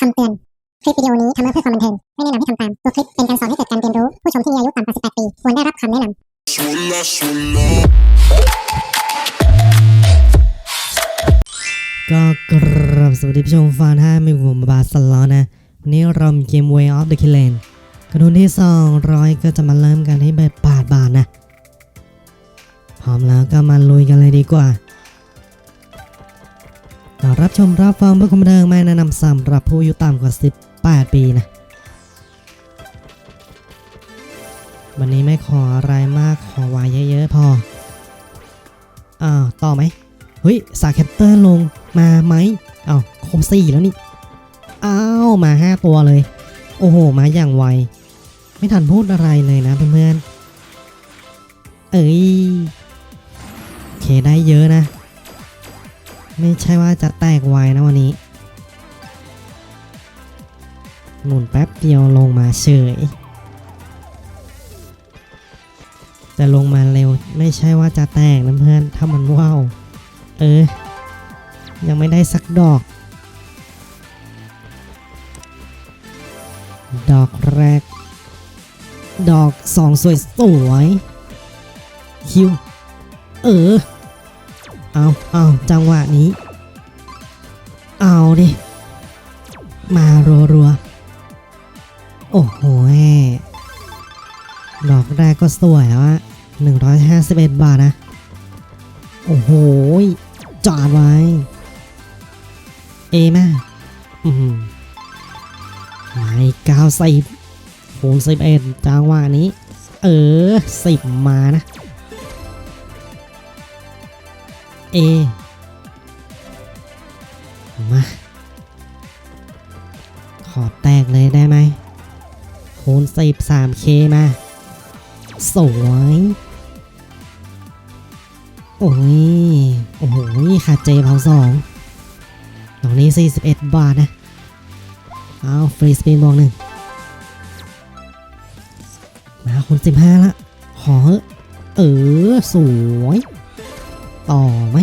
คำเตือน คลิปวิดีโอนี้ทำมาเพื่อความบันเทิง ไม่แนะนำให้ทำตาม ตัวคลิปเป็นการสอนให้เกิดการเรียนรู้ ผู้ชมที่มีอายุต่ำกว่า 18 ปี ควรได้รับคำแนะนำ Suena, suena. ก็กราบสวัสดีผู้ชมฟานห้ามีผมบาสลอนะ วันนี้เรามีเกม Way of the Killen กระทุนที่ 200 ก็จะมาเริ่มกันที่แบบ8บาทนะ พร้อมแล้วก็มาลุยกันเลยดีกว่า รารับชมรับฟังเพื่อความบันเทิงไม่แนะนำสำหรับผู้อายุต่ำกว่า 18 ปีนะ วันนี้ไม่ขออะไรมากขอไว้เยอะๆพออ้าต่อไหมเฮ้ยสาแคปเตอร์ลงมาไหมเอาวครบสี่แล้วนี่ อ้าวมาห้าตัวเลย โอ้โห มาอย่างไว ไม่ทันพูดอะไรเลยนะเพื่อนๆเอ้ย โอเคได้เยอะนะ ไม่ใช่ว่าจะแตกไวนะวันนี้ หมุนแป๊บเดียวลงมาเฉย แต่ลงมาเร็วไม่ใช่ว่าจะแตกนะเพื่อน ถ้ามันว่าวเออ ยังไม่ได้สักดอก ดอกแรก ดอกสองสวยสวยคิว เออ เอาเอาจังหวะนี้ เอาดิ มารัวๆโอ้โห่ดอกแรกก็สวยแล้วอะ151 บาทนะ โอ้โห จอดไว้ เอมาอืมไม่เก้าสิบคูณสิบเอ็ดจังหวะนี้ เออสิบมานะ เอมา ขอแตกเลยได้ไหมคูณสิบสามเคมา สวย โอ้ย โอ้โหขาดเจเผาสองดอกนี้ 41 บาทนะ เอาฟรีสปินบอกหนึ่ง มาคน15 ละ ขอ เออ สวย ต่อไหม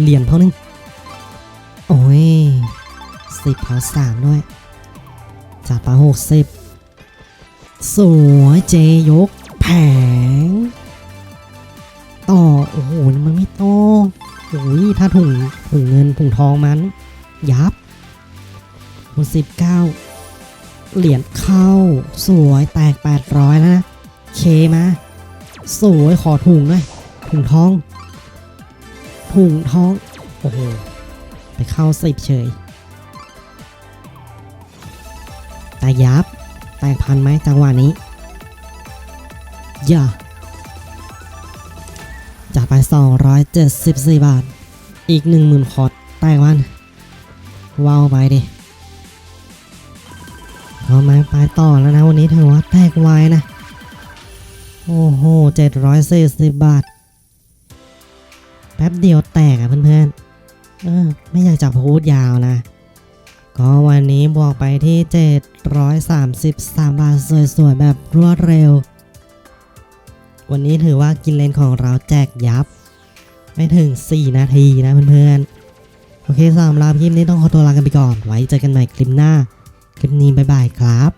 เหรียญเท่านึง โอ้ยสิบเผาสามด้วยจัดไปหกสิบสวยเจยก แผง ต่อ โอ้โห มันไม่ต้องโอ้ยถ้าถุงถุงเงินถุงทองมัน ยับคูณสิบเก้าเหรียญเข้า สวยแตก800แล้วนะ เคมา สวยขอถุงหน่อยถุงทอง ถุงท้อง โอ้โห ไปเข้าสิบเฉย แต่ยับ แตกพันไหมจังหวะนี้ อย่าจ่ายไป 274 บาท อีก 10,000 คอร์ดแตกวัน ว้าวไปดิเอาไม้ไปต่อแล้วนะ วันนี้ถือว่าแตกไวนะ โอ้โห 740 บาท แป๊บเดียวแตกอะเพื่อนๆ เออ ไม่อยากจะพูดยาวนะ ก็วันนี้บวกไปที่ 733 บาทสวยๆ แบบรวดเร็ว วันนี้ถือว่ากินเลนของเราแจกยับ ไม่ถึง 4 นาทีนะเพื่อนๆ โอเคสำหรับคลิปนี้ต้องขอตัวลากันไปก่อน ไว้เจอกันใหม่คลิปหน้า คลิปนี้บ๊ายบายครับ